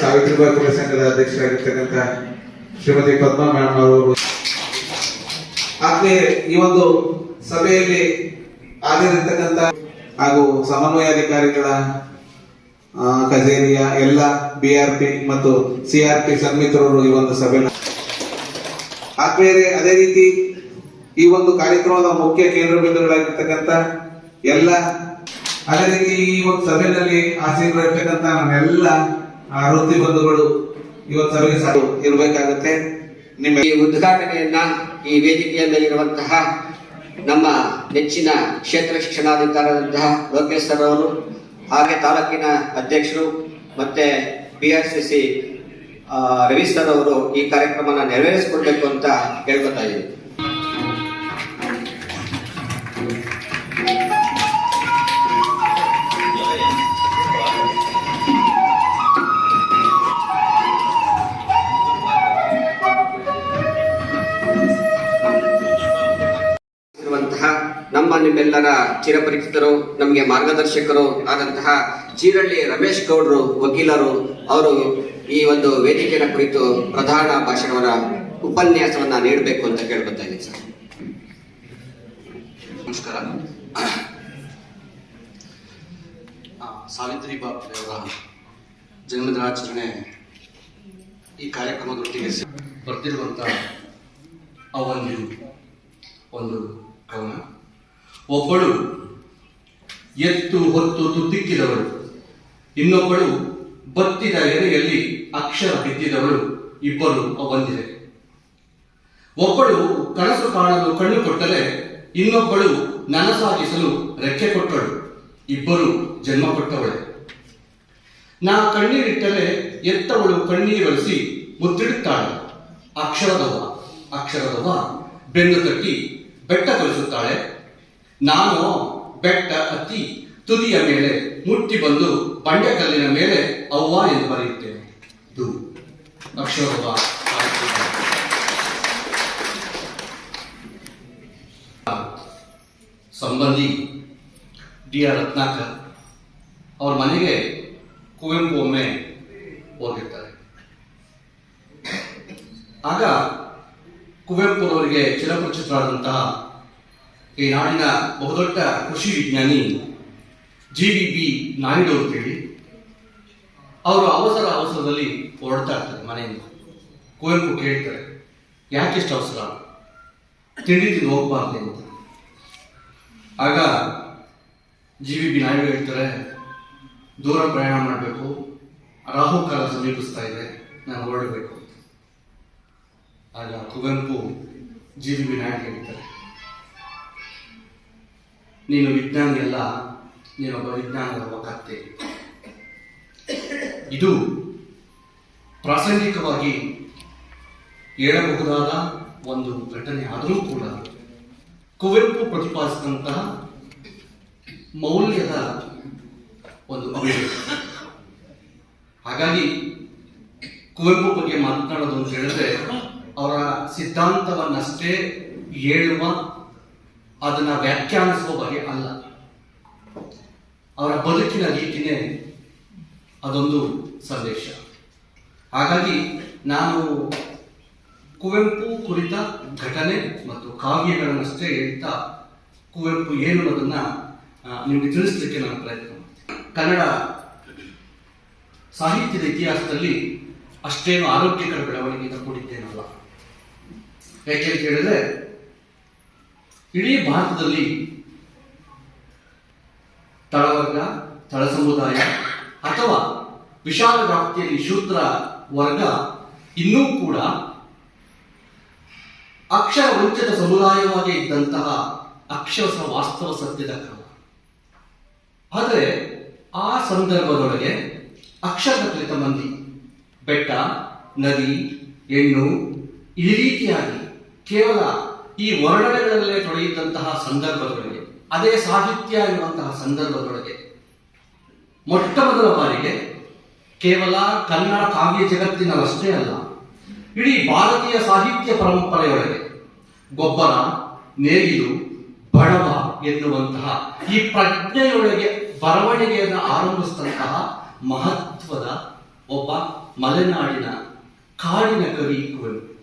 ಸಾವಿತ್ರಿಬಾಯಿ ಪುರ ಸಂಘದ ಅಧ್ಯಕ್ಷರಾಗಿರ್ತಕ್ಕಂಥ ಶ್ರೀಮತಿ ಪದ್ಮಾ ಮೇಡಮ್ ಅವರು. ಆಗ್ಲೇ ಈ ಒಂದು ಸಭೆಯಲ್ಲಿ ಹಾಜರಿರ್ತಕ್ಕಂಥ ಹಾಗೂ ಸಮನ್ವಯ ಅಧಿಕಾರಿಗಳ ಕಚೇರಿಯ ಎಲ್ಲ ಬಿಆರ್ಪಿ ಮತ್ತು ಸಿಆರ್ಪಿ ಸನ್ಮಿತ್ರರು ಈ ಒಂದು ಸಭೆ ಆದ್ಮೇಲೆ ಅದೇ ರೀತಿ ಈ ಒಂದು ಕಾರ್ಯಕ್ರಮದ ಮುಖ್ಯ ಕೇಂದ್ರ ಬಿಂದುಗಳಾಗಿರ್ತಕ್ಕಂಥ ಎಲ್ಲ ಅದೇ ರೀತಿ ಈ ಒಂದು ಸಭೆಯಲ್ಲಿ ಆಸೀನರಾಗಿರ್ತಕ್ಕಂಥ ನಮ್ಮೆಲ್ಲ ಆ, ವೃತ್ತಿ ಬಂಧುಗಳು ಇವತ್ತು ಸಭೆಗೆ ಇರಬೇಕಾಗುತ್ತೆ. ನಿಮ್ಮ ಈ ಉದ್ಘಾಟನೆಯನ್ನ ಈ ವೇದಿಕೆಯ ಮೇಲಿರುವಂತಹ ನಮ್ಮ ನೆಚ್ಚಿನ ಕ್ಷೇತ್ರ ಶಿಕ್ಷಣಾಧಿಕಾರದಂತಹ ಲೋಕೇಶ್ ಸರ್ ಅವರು ಹಾಗೆ ತಾಲೂಕಿನ ಅಧ್ಯಕ್ಷರು ಮತ್ತೆ B R C C Ravi sir ಅವರು ಈ ಕಾರ್ಯಕ್ರಮನ ನೆರವೇರಿಸಿಕೊಡ್ಬೇಕು ಅಂತ ಕೇಳ್ಕೊತಾ ಇದ್ದೀನಿ. ನಿಮ್ಮೆಲ್ಲರ ಚಿರಪರಿಚಿತರು, ನಮಗೆ ಮಾರ್ಗದರ್ಶಕರು ಆದಂತಹ ಚೀರಳ್ಳಿ ರಮೇಶ್ ಗೌಡ್ರು, ವಕೀಲರು, ಅವರು ಈ ಒಂದು ವೇದಿಕೆಯ ಕುರಿತು ಪ್ರಧಾನ ಭಾಷಣವರ ಉಪನ್ಯಾಸವನ್ನ ನೀಡಬೇಕು ಅಂತ ಕೇಳ್ಕೊತಾ ಇದ್ದೀನಿ ಸರ್. ನಮಸ್ಕಾರ. ಸಾವಿತ್ರಿ ಬಾಪುರವರ ಜನ್ಮದಿನಾಚರಣೆ ಈ ಕಾರ್ಯಕ್ರಮದೊಟ್ಟಿಗೆ ಸೇ- ಅವನ್ಯು ಒಂದು ಕವನ. ಒಬ್ಬಳು ಎತ್ತು ಹೊತ್ತು ತುತ್ತಿಕ್ಕಿದವಳು, ಇನ್ನೊಬ್ಬಳು ಬತ್ತಿದ ಎಲೆಯಲ್ಲಿ ಅಕ್ಷರ ಬಿದ್ದಿದವಳು, ಇಬ್ಬರು ಬಂದಿದೆ ಒಬ್ಬಳು ಕನಸು ಕಾಣಲು ಕಣ್ಣು ಕೊಟ್ಟರೆ, ಇನ್ನೊಬ್ಬಳು ನನಸಾಗಿಸಲು ರೆಕ್ಕೆ ಕೊಟ್ಟಳು, ಇಬ್ಬರು ಜನ್ಮ ಕೊಟ್ಟವಳೆ. ನಾ ಕಣ್ಣೀರಿಟ್ಟರೆ ಎತ್ತವಳು ಕಣ್ಣೀರೊಲಿಸಿ ಮುತ್ತಿಡುತ್ತಾಳೆ. ಅಕ್ಷರದವ ಅಕ್ಷರದವ ಬೆನ್ನು ತಟ್ಟಿ ಬೆಟ್ಟ ಕಲಿಸುತ್ತಾಳೆ ನಾನು ಬೆಟ್ಟ ಹತ್ತಿ ತುದಿಯ ಮೇಲೆ ಮುಟ್ಟಿ ಬಂದು ಬಂಡೆಕಲ್ಲಿನ ಮೇಲೆ ಅವ್ವ ಎಂದು ಬರೆಯುತ್ತೇನೆ. ಇದು ಅಕ್ಷರವ. ಸಂಬಂಧಿ, ಡಿ ಆರ್ ರತ್ನಾಕರ್ ಅವ್ರ ಮನೆಗೆ ಕುವೆಂಪು ಒಮ್ಮೆ ಹೋಗಿರ್ತಾರೆ. ಆಗ ಕುವೆಂಪುರವರಿಗೆ ಚಿರಪರಿಚಿತರಾದಂತಹ ಈ ನಾಡಿನ ಬಹುದೊಡ್ಡ ಕೃಷಿ ವಿಜ್ಞಾನಿ ಜಿ ವಿ ಬಿ ನಾಯ್ಡು ಅಂತೇಳಿ, ಅವರು ಅವಸರ ಅವಸರದಲ್ಲಿ ಹೊರಡ್ತಾ ಇರ್ತಾರೆ ಮನೆಯಿಂದ. ಕುವೆಂಪು ಕೇಳ್ತಾರೆ, ಯಾಕೆಷ್ಟು ಅವಸರ? ತಿಂಡಿ ತಿಂದು ಹೋಗ್ಬಾರ್ದು ಅಂತ. ಆಗ ಜಿ ವಿ ಬಿ ನಾಯ್ಡು ಹೇಳ್ತಾರೆ, ದೂರ ಪ್ರಯಾಣ ಮಾಡಬೇಕು, ರಾಹುಕಾಲ ಸಮೀಪಿಸ್ತಾ ಇದೆ, ನಾನು ಹೊರಡಬೇಕು ಆಗ Kuvempu G V B Naidu ಹೇಳ್ತಾರೆ ನೀನು ವಿಜ್ಞಾನಿ ಅಲ್ಲ ನೀನೊಬ್ಬ ವಿಜ್ಞಾನದ ಕತ್ತೆ. ಇದು ಪ್ರಾಸಂಗಿಕವಾಗಿ ಹೇಳಬಹುದಾದ ಒಂದು ಘಟನೆ ಆದರೂ ಕೂಡ ಕುವೆಂಪು ಪ್ರತಿಪಾದಿಸಿದಂತಹ ಮೌಲ್ಯದ ಒಂದು ಅಭಿವೃದ್ಧಿ ಹಾಗಾಗಿ ಕುವೆಂಪು ಬಗ್ಗೆ ಮಾತನಾಡೋದು ಅಂತ ಹೇಳಿದ್ರೆ ಅವರ ಸಿದ್ಧಾಂತವನ್ನಷ್ಟೇ ಹೇಳುವ ಅದನ್ನ ವ್ಯಾಖ್ಯಾನಿಸುವ ಬಗೆ ಅಲ್ಲ. ಅವರ ಬದುಕಿನ ರೀತಿನೇ ಅದೊಂದು ಸಂದೇಶ. ಹಾಗಾಗಿ ನಾನು ಕುವೆಂಪು ಕುರಿತ ಘಟನೆ ಮತ್ತು ಕಾವ್ಯಗಳನ್ನಷ್ಟೇ ಹೇಳ್ತಾ ಕುವೆಂಪು ಏನು ಅನ್ನೋದನ್ನ ನಿಮಗೆ ತಿಳಿಸ್ಲಿಕ್ಕೆ ನಾನು ಪ್ರಯತ್ನ ಮಾಡ್ತೀನಿ. ಕನ್ನಡ ಸಾಹಿತ್ಯದ ಇತಿಹಾಸದಲ್ಲಿ ಅಷ್ಟೇನು ಆರೋಗ್ಯಕರ ಬೆಳವಣಿಗೆಯಿಂದ ಕೂಡಿದ್ದೇನಲ್ಲ. ಯಾಕೆ ಅಂತ ಹೇಳಿದ್ರೆ ಇಡೀ ಭಾರತದಲ್ಲಿ ತಳವರ್ಗ ತಳ ಸಮುದಾಯ ಅಥವಾ ವಿಶಾಲ ವ್ಯಾಪ್ತಿಯಲ್ಲಿ ಶೂದ್ರ ವರ್ಗ ಇನ್ನೂ ಕೂಡ ಅಕ್ಷರ ವಂಚಿತ ಸಮುದಾಯವಾಗಿ ಇದ್ದಂತಹ ಅಕ್ಷರ ವಾಸ್ತವ ಸತ್ಯದ ಕ್ರಮ. ಆದರೆ ಆ ಸಂದರ್ಭದೊಳಗೆ ಅಕ್ಷರ ಕಲಿತ ಮಂದಿ ಬೆಟ್ಟ, ನದಿ, ಹೆಣ್ಣು ಈ ರೀತಿಯಾಗಿ ಕೇವಲ ಈ ವರ್ಣನೆಗಳಲ್ಲೇ ತೊಡಗಿದ್ದಂತಹ ಸಂದರ್ಭದೊಳಗೆ, ಅದೇ ಸಾಹಿತ್ಯ ಎನ್ನುವಂತಹ ಸಂದರ್ಭದೊಳಗೆ, ಮೊಟ್ಟ ಮೊದಲ ಬಾರಿಗೆ ಕೇವಲ ಕನ್ನಡ ಕಾವ್ಯ ಜಗತ್ತಿನಲ್ಲಷ್ಟೇ ಅಲ್ಲ, ಇಡೀ ಭಾರತೀಯ ಸಾಹಿತ್ಯ ಪರಂಪರೆಯೊಳಗೆ ಗೊಬ್ಬರ, ನೇಗಿಲು, ಬಡವ ಎನ್ನುವಂತಹ ಈ ಪ್ರಜ್ಞೆಯೊಳಗೆ ಬರವಣಿಗೆಯನ್ನು ಆರಂಭಿಸಿದಂತಹ ಮಹತ್ವದ ಒಬ್ಬ ಮಲೆನಾಡಿನ ಕಾಡಿನ ಕವಿ ಕುವೆಂಪು